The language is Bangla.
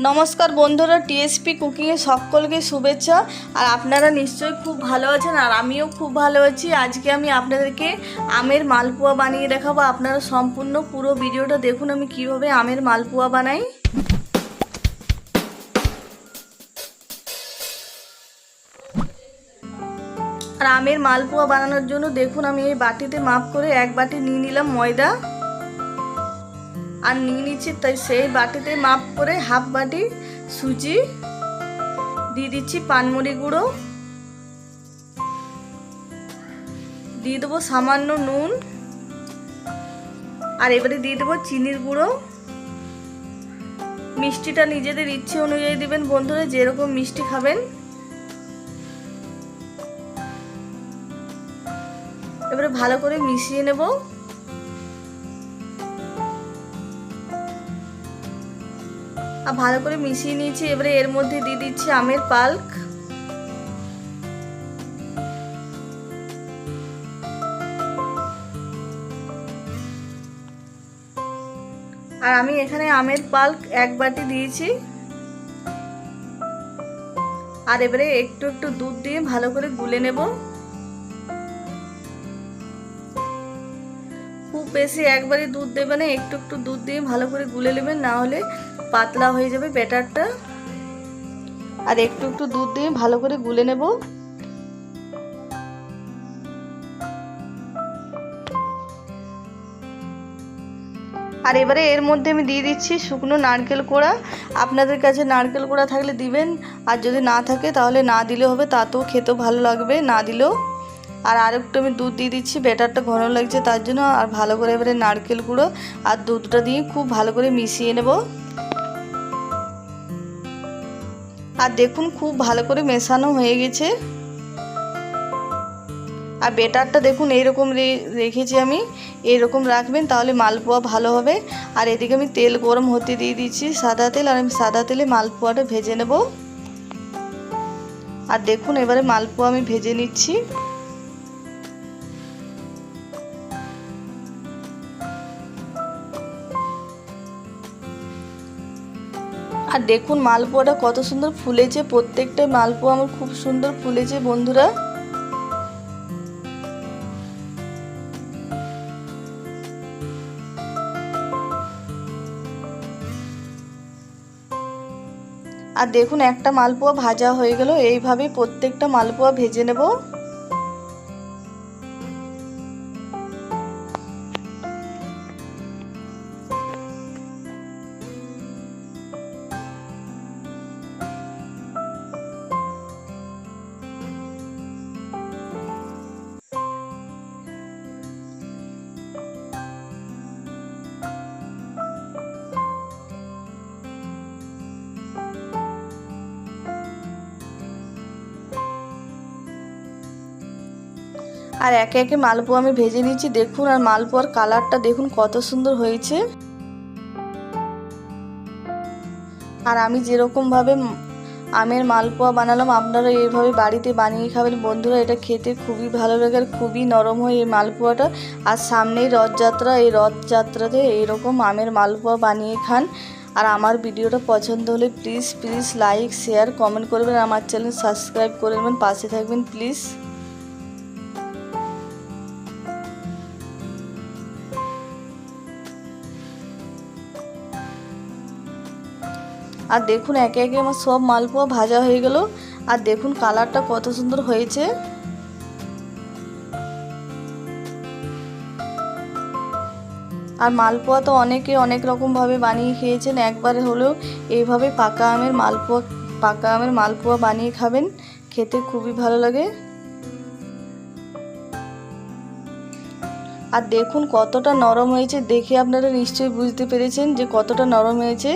নমস্কার বন্ধুরা, টিএসপি কুকিংয়ে সকলকে শুভেচ্ছা। আর আপনারা নিশ্চয়ই খুব ভালো আছেন, আর আমিও খুব ভালো আছি। আজকে আমি আপনাদেরকে আমের মালপোয়া বানিয়ে দেখাবো। আপনারা সম্পূর্ণ পুরো ভিডিওটা দেখুন, আমি কীভাবে আমের মালপোয়া বানাই। আর আমের মালপোয়া বানানোর জন্য দেখুন, আমি এই বাটিতে মাপ করে এক বাটি নিয়ে নিলাম ময়দা। আর নিয়ে নিচ্ছি তাই সেই বাটিতে মাপ করে হাফ বাটি সুজি, দিয়ে দিচ্ছি পানমুড়ি গুঁড়ো, দিয়ে দেবো সামান্য নুন, আর এবারে দিয়ে দেবো চিনির গুঁড়ো। মিষ্টিটা নিজেদের ইচ্ছে অনুযায়ী দেবেন বন্ধুরা, যেরকম মিষ্টি খাবেন। এবারে ভালো করে মিশিয়ে নেব। আর ভালো করে মিশিয়ে নিয়েছি। এবারে এর মধ্যে দিয়ে দিচ্ছি আমের পাল্ক। আর আমি এখানে আমের পাল্ক এক বাটি দিয়েছি। আর এবারে একটু একটু দুধ দিয়ে ভালো করে গুলে নেব। বেশি একবারে দুধ দেবে না, একটু একটু দুধ দিয়ে ভালো করে গুলে নেবেন, না হলে পাতলা হয়ে যাবে ব্যাটারটা। আর একটু একটু দুধ দিয়ে ভালো করে গুলে নেব। আর এবারে এর মধ্যে আমি দিয়ে দিচ্ছি শুকনো নারকেল কোড়া। আপনাদের কাছে নারকেল কোড়া থাকলে দিবেন, আর যদি না থাকে তাহলে না দিলে হবে, তাতেও খেতেও ভালো লাগবে, না দিলেও আর আরেকটু আমি দুধ দিয়ে দিচ্ছি, ব্যাটারটা ঘন লাগছে তার জন্য, আর ভালো করে এবারে নারকেল গুঁড়ো আর দুধটা দিয়ে খুব ভালো করে মিশিয়ে নেব। আর দেখুন খুব ভালো করে মেশানো হয়ে গেছে। আর বেটারটা দেখুন এইরকম রেখেছি আমি এরকম রাখবেন তাহলে মালপোয়া ভালো হবে। আর এদিকে আমি তেল গরম হতে দিয়ে দিচ্ছি সাদা তেল, আর আমি সাদা তেলে মালপোয়াটা ভেজে নেব। আর দেখুন এবারে মালপোয়া আমি ভেজে নিচ্ছি। আর দেখুন মালপোয়াটা কত সুন্দর ফুলেছে, প্রত্যেকটা মালপোয়া আমার খুব সুন্দর ফুলেছে বন্ধুরা। আর দেখুন একটা মালপোয়া ভাজা হয়ে গেল, এইভাবে প্রত্যেকটা মালপোয়া ভেজে নেব। আর একে একে মালপোয়া আমি ভেজে নিচ্ছি। দেখুন আর মালপোয়ার কালারটা দেখুন কত সুন্দর হয়েছে। আর আমি যেরকমভাবে আমের মালপোয়া বানালাম, আপনারা এইভাবে বাড়িতে বানিয়ে খাবেন। বন্ধুরা, এটা খেতে খুবই ভালো লাগে আর খুবই নরম হয় এই মালপোয়াটা। আর সামনেই রথযাত্রা, এই রথযাত্রাতে এইরকম আমের মালপোয়া বানিয়ে খান। আর আমার ভিডিওটা পছন্দ হলে please please like share comment করবেন। আমার চ্যানেল সাবস্ক্রাইব করে নেবেন। পাশে থাকবেন প্লিজ আর দেখুন, একে একে আমার সব মালপোয়া ভাজা হয়ে গেল। আর দেখুন, কালারটা কত সুন্দর হয়েছে। আর মালপোয়া তো অনেকে অনেক রকমভাবে বানিয়ে খেয়েছেন। একবার হলেও এইভাবে পাকা আমের মালপোয়া, পাকা আমের মালপোয়া বানিয়ে খাবেন, খেতে খুবই ভালো লাগে। আর দেখুন, কতটা নরম হয়েছে। দেখে আপনারা নিশ্চয়ই বুঝতে পেরেছেন যে কতটা নরম হয়েছে।